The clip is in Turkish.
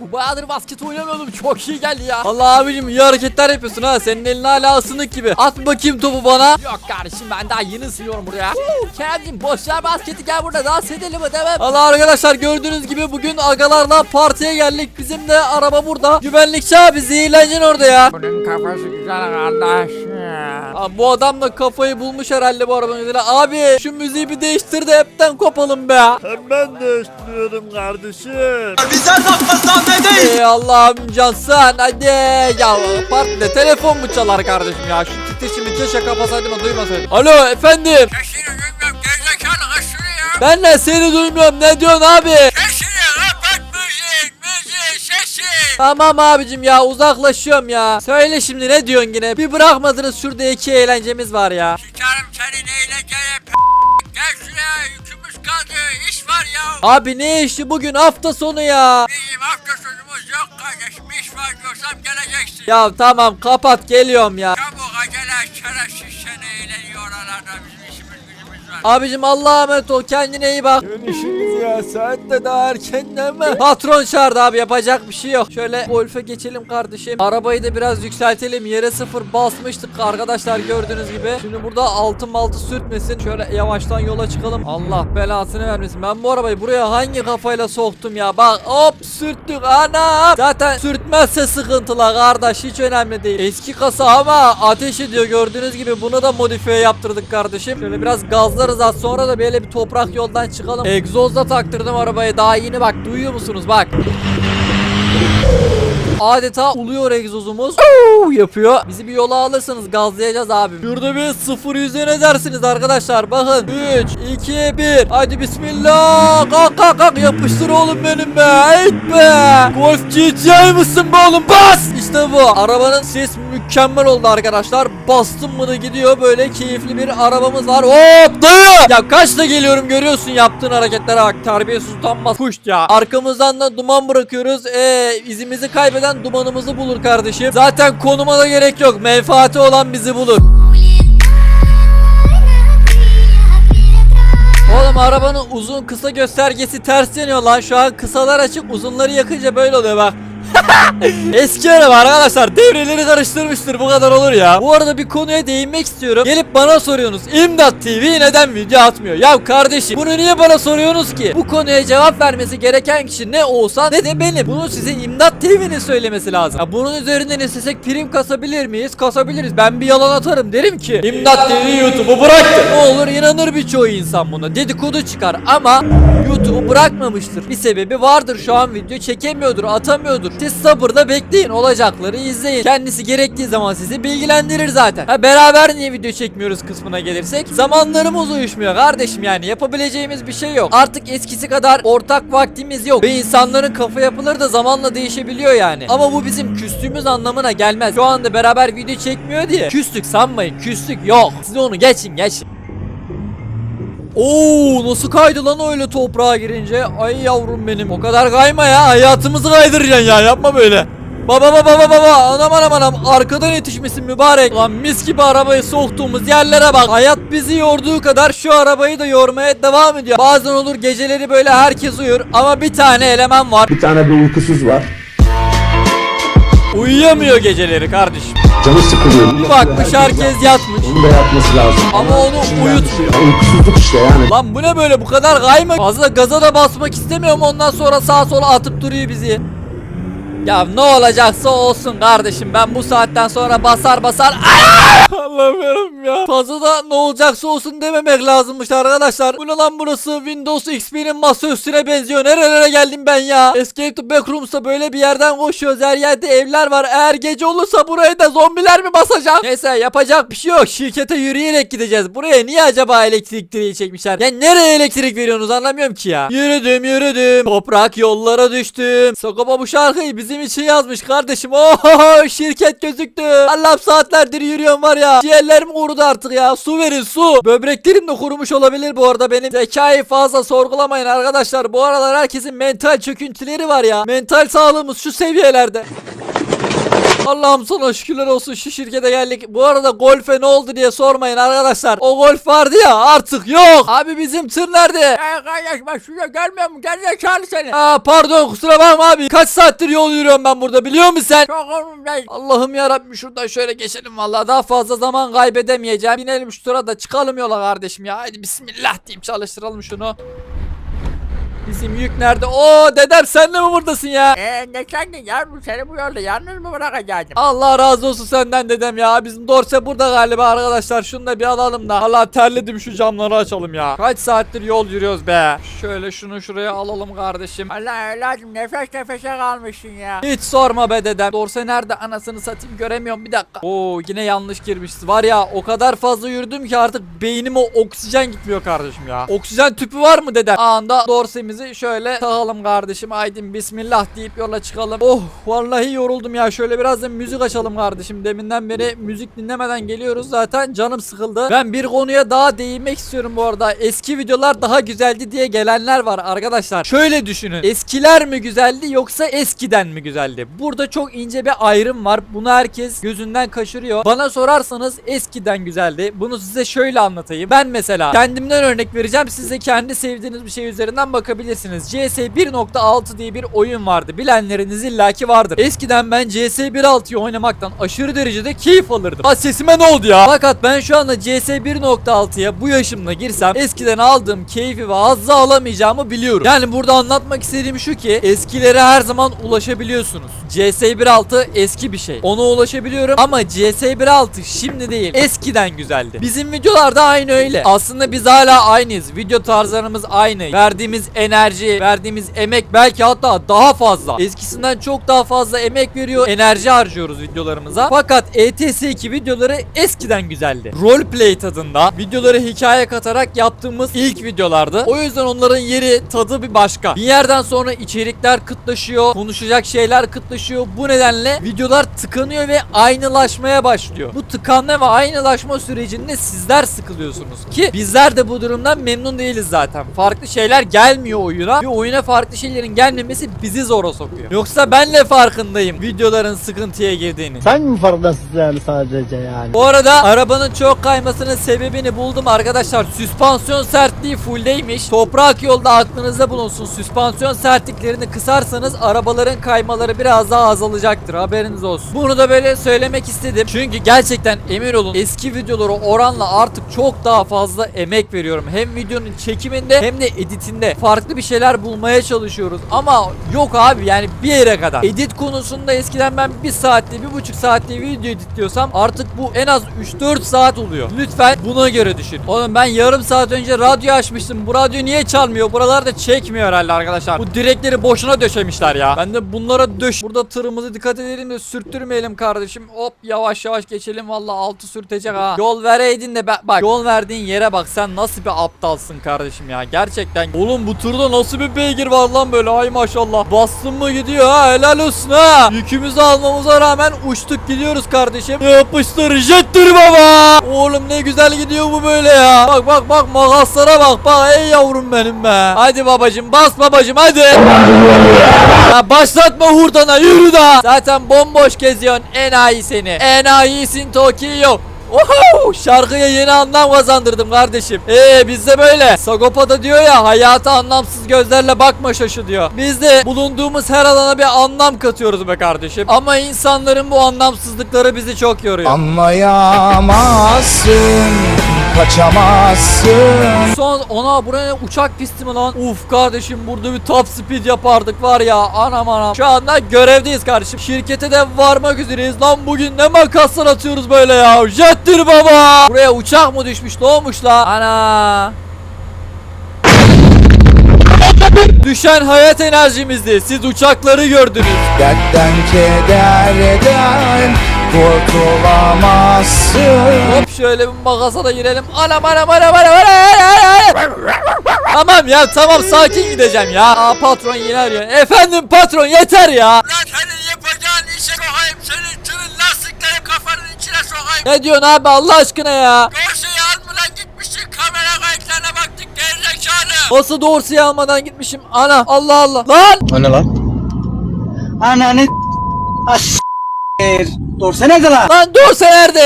Bayağıdır basket oynamıyordum. Çok iyi geldi ya. Allah abicim iyi hareketler yapıyorsun ha. Senin elin hala ısınık gibi. At bakayım topu bana. Yok kardeşim ben daha yeni ısınıyorum buraya. Kerem'cim boş ver basketi gel burada dans edelim hemen. Allah arkadaşlar gördüğünüz gibi bugün agalarla partiye geldik. Bizim de araba burada. Güvenlikçi abi zehirleneceksin orada ya. Bunun kafası güzel kardeş. Abi bu adam da kafayı bulmuş herhalde bu arabanın üzerine. Abi şu müziği bir değiştir de hepten kopalım be. Hemen değiştiriyorum kardeşim. Ey Allah'ım cansın hadi ya partide telefon mu çalar kardeşim ya şu titreşimi keşke kapasaydım da duymasaydım. Alo efendim gerizekalı ben de seni duymuyorum ne diyorsun abi? Tamam abicim ya uzaklaşıyorum ya. Söyle şimdi ne diyorsun yine bir bırakmadınız şurada iki eğlencemiz var ya. Çıkarım senin eğlenceye p- Gel şuraya yükümüz kaldı iş var ya. Abi ne işi bugün hafta sonu ya. Bizim hafta sonumuz yok kardeşim iş var diyorsam geleceksin. Ya tamam kapat geliyorum ya. Çabuk acele şerefsiz Abicim Allah'a emanet ol kendine iyi bak. Dönüşünüz ya saat de daha erken değil mi? Patron çağırdı abi yapacak bir şey yok. Şöyle golfe geçelim kardeşim. Arabayı da biraz yükseltelim. Yere sıfır basmıştık arkadaşlar gördüğünüz gibi. Şimdi burada altın maltı sürtmesin. Şöyle yavaştan yola çıkalım. Allah belasını vermesin. Ben bu arabayı buraya hangi kafayla soktum ya? Bak hop sürttük ana. Zaten sürtmezse sıkıntıla kardeş hiç önemli değil. Eski kasa ama ateş ediyor gördüğünüz gibi. Bunu da modifiye yaptırdık kardeşim. Şöyle biraz gazlarız az sonra da böyle bir toprak yoldan çıkalım. Egzozda taktırdım arabayı. Daha yeni bak duyuyor musunuz bak. Adeta uluyor egzozumuz. Oo, yapıyor. Bizi bir yola alırsanız gazlayacağız abi. Şurada bir sıfır yüze ne dersiniz arkadaşlar? Bakın. 3, 2, 1. Hadi bismillah. Kalk kalk kalk. Yapıştır oğlum benim be. Eğit be. Golf GTI mısın be oğlum? Bas. İşte bu. Arabanın ses mükemmel oldu arkadaşlar. Bastım mı da gidiyor. Böyle keyifli bir arabamız var. Hop dayı. Ya kaçta geliyorum görüyorsun yaptığın hareketlere bak. Terbiyesiz utanmaz. Kuşt ya. Arkamızdan da duman bırakıyoruz. Ee, izimizi kaybeden dumanımızı bulur kardeşim. Zaten konuma da gerek yok. Menfaati olan bizi bulur. Oğlum arabanın uzun kısa göstergesi ters yanıyor lan. Şu an kısalar açık uzunları yakınca böyle oluyor bak. Eski araba arkadaşlar devreleri karıştırmıştır bu kadar olur ya. Bu arada bir konuya değinmek istiyorum. Gelip bana soruyorsunuz İmdat TV neden video atmıyor? Ya kardeşim bunu niye bana soruyorsunuz ki? Bu konuya cevap vermesi gereken kişi ne olsa ne de benim. Bunu size İmdat TV'nin söylemesi lazım. Ya bunun üzerinden istesek prim kasabilir miyiz? Kasabiliriz. Ben bir yalan atarım derim ki İmdat TV YouTube'u bıraktı. Ne olur inanır birçoğu insan buna. Dedikodu çıkar ama YouTube'u bırakmamıştır. Bir sebebi vardır şu an video çekemiyordur, atamıyordur. Siz sabırla bekleyin olacakları izleyin. Kendisi gerektiği zaman sizi bilgilendirir zaten. Ha beraber niye video çekmiyoruz kısmına gelirsek zamanlarımız uyuşmuyor kardeşim yani yapabileceğimiz bir şey yok. Artık eskisi kadar ortak vaktimiz yok ve insanların kafa yapıları da zamanla değişebiliyor yani. Ama bu bizim küstüğümüz anlamına gelmez. Şu anda beraber video çekmiyor diye küstük sanmayın küstük yok. Siz onu geçin geçin. Oo nasıl kaydı lan öyle toprağa girince? Ay yavrum benim. O kadar kayma ya. Hayatımızı kaydıracaksın ya. Yapma böyle. Baba baba baba baba anam anam anam arkadan yetişmesin mübarek Lan mis gibi arabayı soktuğumuz yerlere bak Hayat bizi yorduğu kadar şu arabayı da yormaya devam ediyor Bazen olur geceleri böyle herkes uyur ama bir tane eleman var Bir tane bir uykusuz var. Uyuyamıyor geceleri kardeşim Canı sıkılıyor. Bir bakmış herkes yatmış Onun da yatması lazım. Ama onu uyutmuyor Ya uykusuzluk işte yani. Lan bu ne böyle? Bu kadar kayma Fazla gaza da basmak istemiyorum ondan sonra sağa sola atıp duruyor bizi. Ya ne olacaksa olsun kardeşim. Ben bu saatten sonra basar basar Allah'ım yarabbim ya. Fazla da ne olacaksa olsun dememek lazımmış arkadaşlar. Bu ne lan burası? Windows XP'nin masa üstüne benziyor. Nerelere geldim ben ya? Escape to Backrooms'ta böyle bir yerden koşuyoruz. Her yerde evler var. Eğer gece olursa buraya da zombiler mi basacak Neyse yapacak bir şey yok. Şirkete yürüyerek gideceğiz. Buraya niye acaba elektrik direği çekmişler? Ya nereye elektrik veriyorsunuz anlamıyorum ki ya. Yürüdüm yürüdüm. Toprak yollara düştüm. Sagopa bu şarkıyı bizim için yazmış kardeşim. Oho şirket gözüktü. Allah'ım saatlerdir yürüyorum var ya Ciğerlerim kurudu artık ya. Su verin su. Böbreklerim de kurumuş olabilir bu arada benim. Zekayı fazla sorgulamayın arkadaşlar. Bu aralar herkesin mental çöküntüleri var ya. Mental sağlığımız şu seviyelerde Allah'ım sana şükürler olsun şu şirkete geldik. Bu arada golfe ne oldu diye sormayın arkadaşlar. O golf vardı ya artık yok. Abi bizim tır nerede? Ya kardeş bak şuraya gelmiyor mu? Gel zekalı seni. Aa pardon kusura bakma abi. Kaç saattir yol yürüyorum ben burada biliyor musun sen? Çok umurumdayım. Allah'ım ya Rabbim şuradan şöyle geçelim vallahi daha fazla zaman kaybedemeyeceğim. Binelim şu tura da çıkalım yola kardeşim ya. Hadi bismillah diyeyim çalıştıralım şunu. Bizim yük nerede? Oo dedem sen de mi buradasın ya? Eee ne sandın yavrum seni bu yolda yalnız mı bırakacaktım? Allah razı olsun senden dedem ya. Bizim Dorse burada galiba arkadaşlar. Şunu da bir alalım da. Allah terledim şu camları açalım ya. Kaç saattir yol yürüyoruz be. Şöyle şunu şuraya alalım kardeşim. Allah evladım nefes nefese kalmışsın ya. Hiç sorma be dedem. Dorse nerede anasını satayım göremiyorum bir dakika. Oo yine yanlış girmişiz. Var ya o kadar fazla yürüdüm ki artık beynime oksijen gitmiyor kardeşim ya. Oksijen tüpü var mı dedem? Anda Dorse'mizi şöyle takalım kardeşim. Aydın bismillah deyip yola çıkalım. Oh vallahi yoruldum ya. Şöyle biraz da müzik açalım kardeşim. Deminden beri müzik dinlemeden geliyoruz zaten. Canım sıkıldı. Ben bir konuya daha değinmek istiyorum bu arada. Eski videolar daha güzeldi diye gelenler var arkadaşlar. Şöyle düşünün. Eskiler mi güzeldi yoksa eskiden mi güzeldi? Burada çok ince bir ayrım var. Bunu herkes gözünden kaçırıyor. Bana sorarsanız eskiden güzeldi. Bunu size şöyle anlatayım. Ben mesela kendimden örnek vereceğim. Size kendi sevdiğiniz bir şey üzerinden bakabilirsiniz. CS 1.6 diye bir oyun vardı. Bilenleriniz illaki vardır. Eskiden ben CS 1.6'yı oynamaktan aşırı derecede keyif alırdım. Ha sesime ne oldu ya? Fakat ben şu anda CS 1.6'ya bu yaşımda girsem eskiden aldığım keyfi ve hazzı alamayacağımı biliyorum. Yani burada anlatmak istediğim şu ki eskilere her zaman ulaşabiliyorsunuz. CS 1.6 eski bir şey. Ona ulaşabiliyorum ama CS 1.6 şimdi değil. Eskiden güzeldi. Bizim videolarda aynı öyle. Aslında biz hala aynıyız. Video tarzlarımız aynı. Verdiğimiz enerji, verdiğimiz emek belki hatta daha fazla. Eskisinden çok daha fazla emek veriyor, enerji harcıyoruz videolarımıza. Fakat E ETS2 videoları eskiden güzeldi. Roleplay tadında videoları hikaye katarak yaptığımız ilk videolardı. O yüzden onların yeri, tadı bir başka. Bir yerden sonra içerikler kıtlaşıyor, konuşacak şeyler kıtlaşıyor. Bu nedenle videolar tıkanıyor ve aynılaşmaya başlıyor. Bu tıkanma ve aynılaşma sürecinde sizler sıkılıyorsunuz ki bizler de bu durumdan memnun değiliz zaten. Farklı şeyler gelmiyor oyuna ve oyuna farklı şeylerin gelmemesi bizi zora sokuyor. Yoksa ben de farkındayım videoların sıkıntıya girdiğini. Sen mi farkındasın yani sadece yani? Bu arada arabanın çok kaymasının sebebini buldum arkadaşlar. Süspansiyon sertliği fulldeymiş. Toprak yolda aklınızda bulunsun. Süspansiyon sertliklerini kısarsanız arabaların kaymaları biraz daha azalacaktır. Haberiniz olsun. Bunu da böyle söylemek istedim. Çünkü gerçekten emin olun eski videolara oranla artık çok daha fazla emek veriyorum. Hem videonun çekiminde hem de editinde. Farklı bir şeyler bulmaya çalışıyoruz. Ama yok abi yani bir yere kadar. Edit konusunda eskiden ben bir saatte bir buçuk saatte video editliyorsam artık bu en az 3-4 saat oluyor. Lütfen buna göre düşün. Oğlum ben yarım saat önce radyo açmıştım. Bu radyo niye çalmıyor? Buralarda çekmiyor herhalde arkadaşlar. Bu direkleri boşuna döşemişler ya. Ben de bunlara döş. Burada tırımızı dikkat edelim de sürttürmeyelim kardeşim. Hop yavaş yavaş geçelim. Valla altı sürtecek ha. Yol vereydin de bak yol verdiğin yere bak sen nasıl bir aptalsın kardeşim ya. Gerçekten. Oğlum bu tırda nasıl bir beygir var lan böyle ay maşallah. Bastın mı gidiyor ha helal olsun ha. Yükümüzü almamıza rağmen uçtuk gidiyoruz kardeşim. Yapıştır jettir baba. Oğlum ne güzel gidiyor bu böyle ya. Bak bak bak makaslara bak bak ey yavrum benim be. Hadi babacım bas babacım hadi. Ya başlatma hurdana yürü da. Zaten bomboş geziyorsun enayi seni. Enayisin Tokyo. Oho! Şarkıya yeni anlam kazandırdım kardeşim. Ee bizde böyle. Sagopa da diyor ya hayata anlamsız gözlerle bakma şaşı diyor. Biz de bulunduğumuz her alana bir anlam katıyoruz be kardeşim. Ama insanların bu anlamsızlıkları bizi çok yoruyor. Anlayamazsın, kaçamazsın. Son ona buraya uçak pisti mi lan? Uf kardeşim burada bir top speed yapardık var ya anam anam. Şu anda görevdeyiz kardeşim. Şirkete de varmak üzereyiz lan bugün ne makaslar atıyoruz böyle ya. Jettir baba. Buraya uçak mı düşmüş ne olmuş la? Ana. Düşen hayat enerjimizdi. Siz uçakları gördünüz. Dertten kederden kurtulamazsın. Hop şöyle bir makasa da girelim. Anam anam anam anam anam anam, anam. Tamam ya tamam sakin gideceğim ya. Aa patron yine arıyor. Efendim patron yeter ya. Lan senin yapacağın işe sokayım senin tırın lastikleri kafanın içine sokayım. Ne diyorsun abi Allah aşkına ya? Dorsayı almadan gitmişsin kamera kayıtlarına baktık gerizekalı. Nasıl doğrusu almadan gitmişim? Ana Allah Allah. Lan! O ne lan? Ananı as Lan? Dorse nerede?